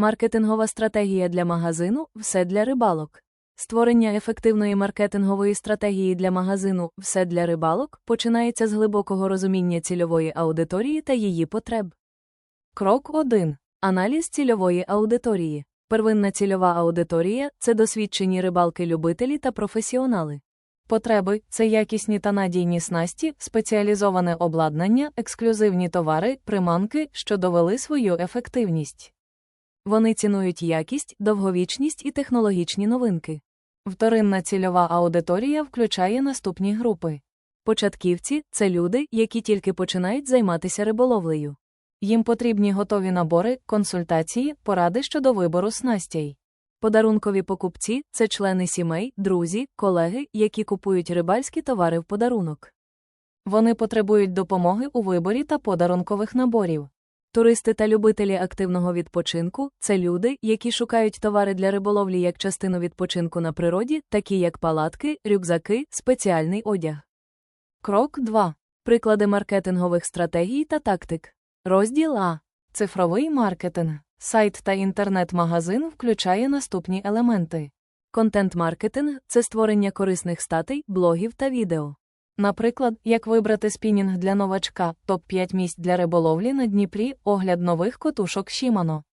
Маркетингова стратегія для магазину все для рибалок. Створення ефективної маркетингової стратегії для магазину все для рибалок починається з глибокого розуміння цільової аудиторії та її потреб. Крок 1. Аналіз цільової аудиторії. Первинна цільова аудиторія це досвідчені рибалки-любителі та професіонали. Потреби це якісні та надійні снасті, спеціалізоване обладнання, ексклюзивні товари, приманки, що довели свою ефективність. Вони цінують якість, довговічність і технологічні новинки. Вторинна цільова аудиторія включає наступні групи. Початківці це люди, які тільки починають займатися риболовлею. Їм потрібні готові набори, консультації, поради щодо вибору снастей. Подарункові покупці це члени сімей, друзі, колеги, які купують рибальські товари в подарунок. Вони потребують допомоги у виборі та подарункових наборів. Туристи та любителі активного відпочинку це люди, які шукають товари для риболовлі як частину відпочинку на природі, такі як палатки, рюкзаки, спеціальний одяг. Крок 2. Приклади маркетингових стратегій та тактик. Розділ А. Цифровий маркетинг. Сайт та інтернет-магазин включає наступні елементи. Контент-маркетинг це створення корисних статей, блогів та відео. Наприклад, як вибрати спінінг для новачка, топ-5 місць для риболовлі на Дніпрі, огляд нових котушок Шімано.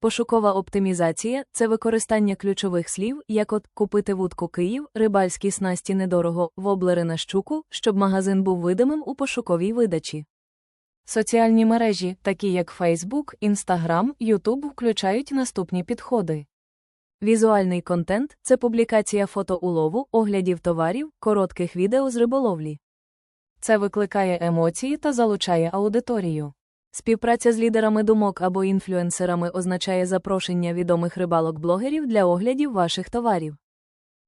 Пошукова оптимізація це використання ключових слів, як от купити вудку Київ, рибальські снасті недорого, воблери на щуку, щоб магазин був видимим у пошуковій видачі. Соціальні мережі, такі як Facebook, Instagram, YouTube, включають наступні підходи. Візуальний контент це публікація фото улову, оглядів товарів, коротких відео з риболовлі. Це викликає емоції та залучає аудиторію. Співпраця з лідерами думок або інфлюенсерами означає запрошення відомих рибалок-блогерів для оглядів ваших товарів.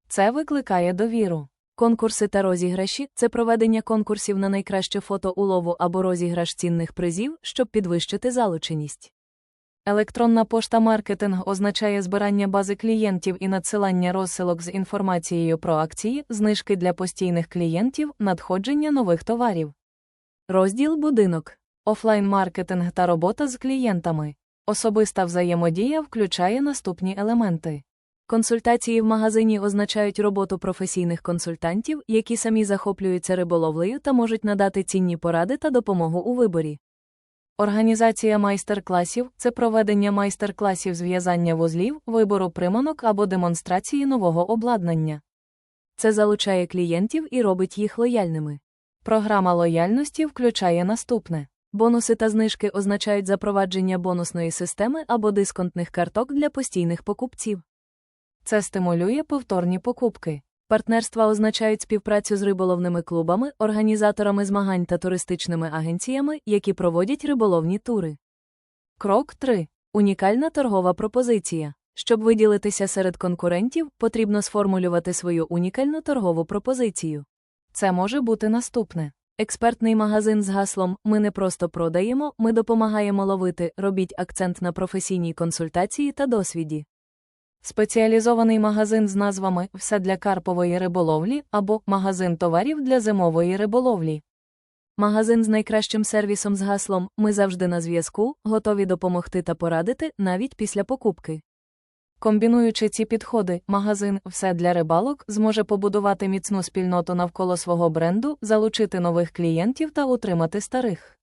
Це викликає довіру. Конкурси та розіграші це проведення конкурсів на найкраще фото улову або розіграш цінних призів, щоб підвищити залученість. Електронна пошта маркетинг означає збирання бази клієнтів і надсилання розсилок з інформацією про акції, знижки для постійних клієнтів, надходження нових товарів. Розділ будинок. Офлайн маркетинг та робота з клієнтами. Особиста взаємодія включає наступні елементи. Консультації в магазині означають роботу професійних консультантів, які самі захоплюються риболовлею та можуть надати цінні поради та допомогу у виборі. Організація майстер-класів це проведення майстер-класів з в'язання вузлів, вибору приманок або демонстрації нового обладнання. Це залучає клієнтів і робить їх лояльними. Програма лояльності включає наступне. Бонуси та знижки означають запровадження бонусної системи або дисконтних карток для постійних покупців. Це стимулює повторні покупки. Партнерства означають співпрацю з риболовними клубами, організаторами змагань та туристичними агенціями, які проводять риболовні тури. Крок 3. Унікальна торгова пропозиція. Щоб виділитися серед конкурентів, потрібно сформулювати свою унікальну торгову пропозицію. Це може бути наступне. Експертний магазин з гаслом Ми не просто продаємо, ми допомагаємо ловити, робіть акцент на професійній консультації та досвіді. Спеціалізований магазин з назвами Все для карпової риболовлі або Магазин товарів для зимової риболовлі. Магазин з найкращим сервісом з гаслом Ми завжди на зв'язку, готові допомогти та порадити навіть після покупки. Комбінуючи ці підходи, магазин Все для рибалок зможе побудувати міцну спільноту навколо свого бренду, залучити нових клієнтів та утримати старих.